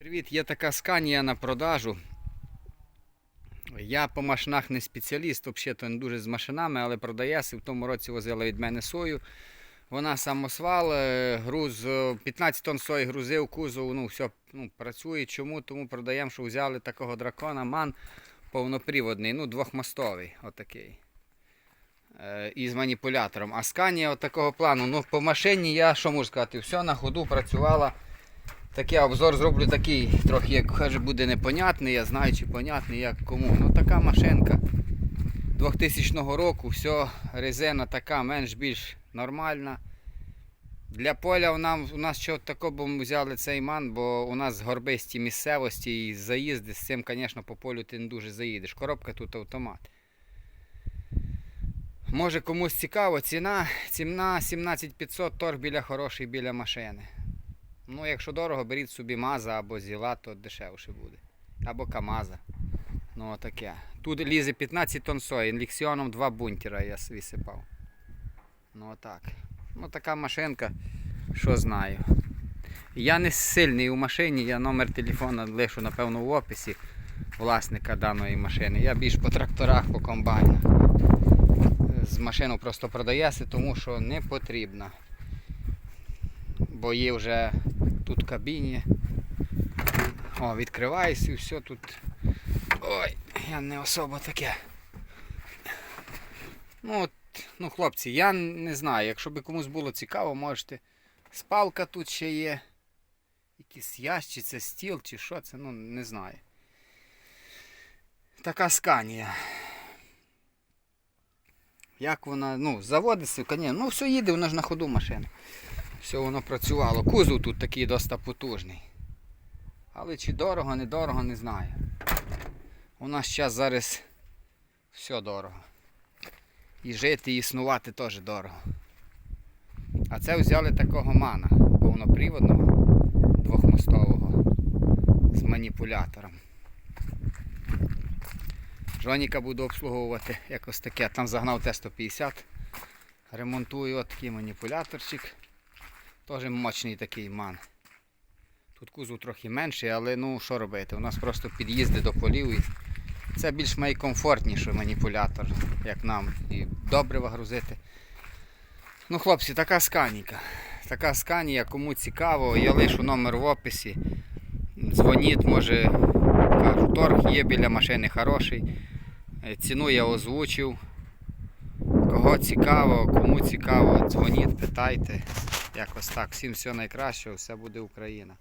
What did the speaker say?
Привіт, є така сканія на продажу. Я по машинах не спеціаліст, взагалі не дуже з машинами, але продається. В тому році возила від мене сою. Вона самосвал, е, груз е, 15 тонн сої грузив, кузов, ну все ну, працює. Чому? Тому продаємо, що взяли такого дракона, ман повноприводний, ну двохмостовий, отакий. Е, І маніпулятором. А сканія от такого плану. Ну, по машині я що можу сказати, все на ходу працювала. Такий обзор зроблю такий, трохи, як каже, буде непонятний, я знаю, чи понятний, як кому. Ну така машинка 2000 року, все, резина така, менш-більш нормальна. Для поля у нас, у нас що тако, бо ми взяли цей ман, бо у нас горбисті місцевості і заїзди з цим, звісно, по полю ти не дуже заїдеш. Коробка тут автомат. Може комусь цікаво, ціна, ціна 17500 торг біля хороший біля машини. Ну, якщо дорого, беріть собі Маза або Зіла, то дешевше буде. Або Камаза. Ну, таке. Тут лізе 15 тонн сої, ліксіоном 2 бунтера я висипав. Ну отак. Ну така машинка, що знаю. Я не сильний у машині, я номер телефона лишу, напевно, в описі власника даної машини. Я більш по тракторах, по комбайнах. З машину просто продається, тому що не потрібно. Бо є вже тут кабіні. О, відкривається і все тут. Ой, я не особо таке. Ну, от, ну, хлопці, я не знаю, якщо би комусь було цікаво, можете. Спалка тут ще є. Якийсь ящик, це стіл чи що це, ну не знаю. Така сканія. Як вона, ну, заводиться, звісно, ну все їде, воно ж на ходу машина. Все воно працювало. Кузов тут такий досить потужний. Але чи дорого, не дорого, не знаю. У нас час зараз все дорого. І жити, і існувати теж дорого. А це взяли такого мана повноприводного, двохмостового, з маніпулятором. Жоніка буду обслуговувати якось таке. Там загнав Т-150. Ремонтую от такий маніпуляторчик. Теж мощний такий ман. Тут кузов трохи менший, але ну що робити? У нас просто під'їзди до полів. І це більш найкомфортніший маніпулятор, як нам. І добрива грузити. Ну, хлопці, така сканіка. Така сканія, кому цікаво, я лишу номер в описі. Дзвоніть, може, кажу, торг є біля машини хороший. Е, Ціну я озвучив. Кого цікаво, кому цікаво, дзвоніть, питайте. Якось так. Всім всього найкращого, все буде Україна.